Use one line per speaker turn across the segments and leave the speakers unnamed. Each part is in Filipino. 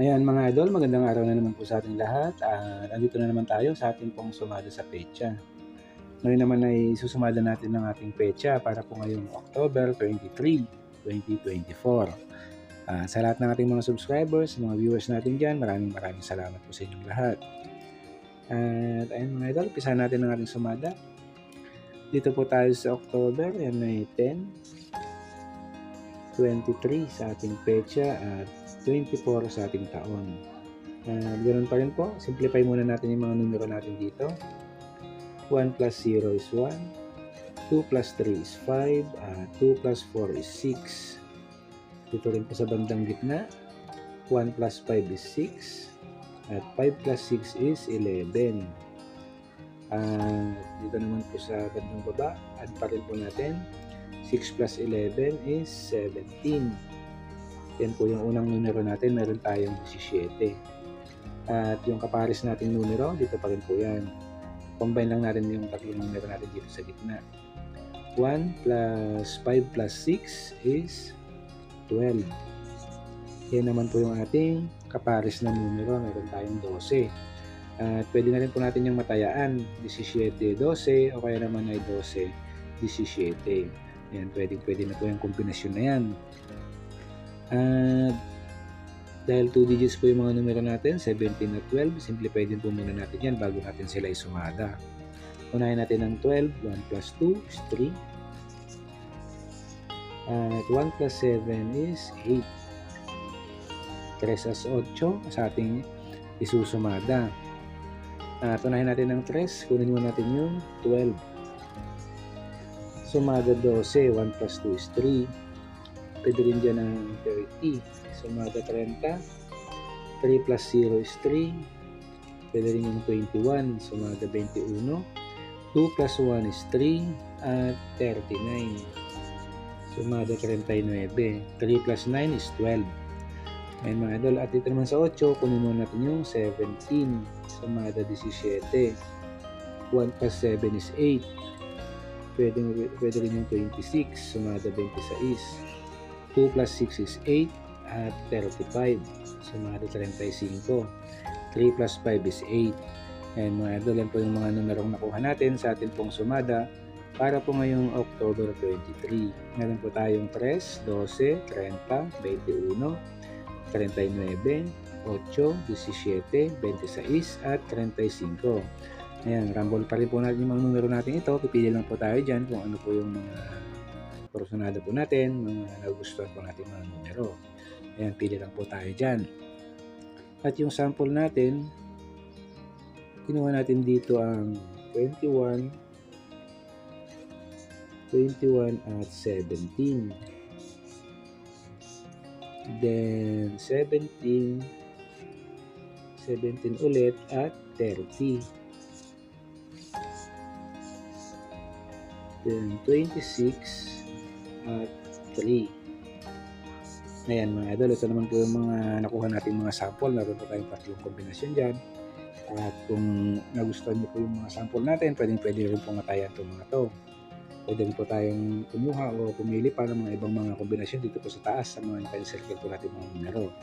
Ayan mga idol, magandang araw na naman po sa ating lahat. At andito na naman tayo sa ating pong sumada sa pecha. Ngayon naman ay susumada natin ng ating pecha para po ngayong October 23, 2024. Ah, sa lahat ng ating mga subscribers, mga viewers natin dyan, maraming maraming salamat po sa inyong lahat. At ayun mga idol, pisa natin ang ating sumada. Dito po tayo sa October, yan ay 10, 23 sa ating pecha at 24 sa ating taon. Uh, ganoon pa rin po, simplify muna natin yung mga numero natin dito. 1 plus 0 is 1, 2 plus 3 is 5, uh, 2 plus 4 is 6. Dito rin po sa bandang gitna, 1 plus 5 is 6, at 5 plus 6 is 11. Uh, dito naman po sa bandang baba, add pa rin po natin, 6 plus 11 is 17. Yan po yung unang numero natin. Meron tayong 17. At yung kapares nating numero, dito pa rin po yan. Combine lang natin yung tatlong numero natin dito sa gitna. 1 plus 5 plus 6 is 12. Yan naman po yung ating kapares na numero. Meron tayong 12. At pwede na rin po natin yung matayaan. 17, 12 o kaya naman ay 12, 17. Yan, pwede, pwede na po yung kombinasyon na yan. At dahil 2 digits po yung mga numero natin, 17 at 12, simplify din po muna natin yan bago natin sila isumada. Unahin natin ang 12, 1 plus 2 is 3. At 1 plus 7 is 8. 3 as 8 sa ating isusumada. At unahin natin ang 3, kunin mo natin yung 12. Sumada 12, 1 plus 2 is 3. Pwede rin dyan ang 30. Sumada 30, 3 plus 0 is 3. Pwede rin yung 21. Sumada 21. 2 plus 1 is 3 at 39. Sumada 39. 3 plus 9 is 12. May mga idol. At dito naman sa 8, kunin mo natin yung 17. Sumada 17. 1 plus 7 is 8 pwede, pwede rin yung 26, sumada 26. 2 plus 6 is 8 at 35, sumada 35. 3 plus 5 is 8. And mga idol, yan po yung mga numerong nakuha natin sa ating pong sumada para po ngayong October 23. Meron po tayong 3, 12, 30, 21, 39, 8, 17, 26 at 35. Ayan, rumble pa rin po natin yung mga numero natin ito. Pipili lang po tayo dyan kung ano po yung mga personado po natin, mga nagustuhan po natin mga numero. Ayan, pili lang po tayo dyan. At yung sample natin, kinuha natin dito ang 21, 21 at 17. Then 17, 17 ulit at 30. Then 26 3. Ayan mga idol, ito naman po yung mga nakuha natin mga sample. Meron po tayong tatlong kombinasyon dyan. At kung nagustuhan niyo po yung mga sample natin, pwedeng pwede rin po matayan itong mga to. Pwede rin po tayong kumuha o pumili pa ng mga ibang mga kombinasyon dito po sa taas sa mga circle po natin mga numero.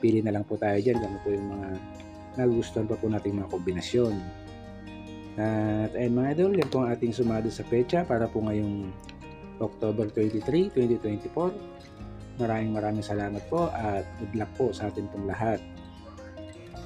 Pili na lang po tayo dyan kung ano po yung mga nagustuhan pa po natin mga kombinasyon. At ayun mga idol, yan po ang ating sumado sa pecha para po ngayong October 23, 2024. Maraming maraming salamat po at good luck po sa atin pong lahat.